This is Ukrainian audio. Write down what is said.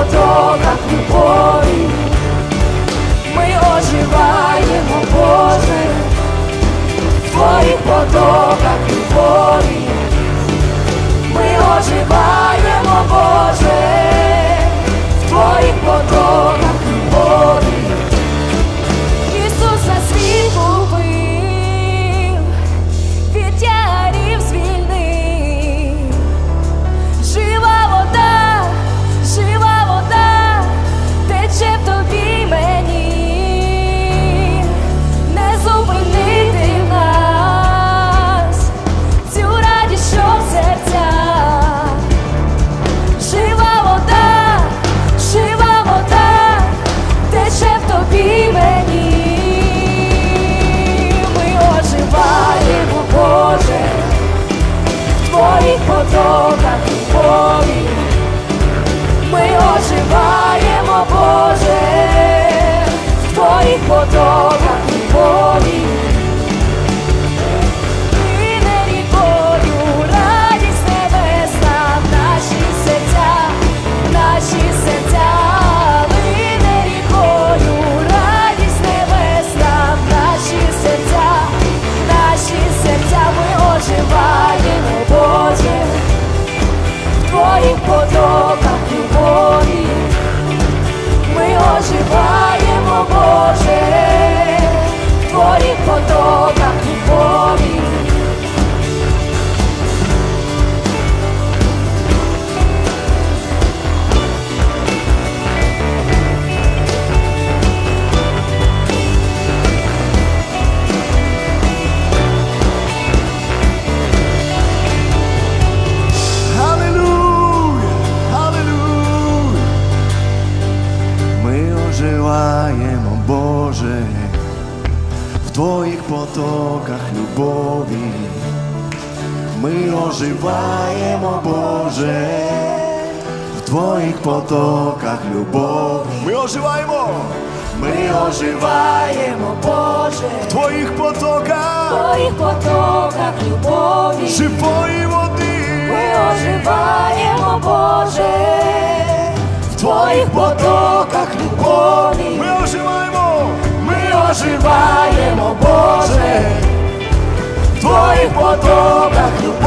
водоках любові, ми оживаємо, Боже, в твоїх потоках любові, ми оживаємо. твоїх потоках любові. Ми оживаємо, Боже, в твоїх потоках любові. Ми оживаємо, ми оживаємо, Боже, в твоїх потоках, в твоїх потоках любові, живої води, ми оживаємо, Боже, в твоїх потоках любові, ми оживаємо проживаємо, Боже, в твоїх подобах.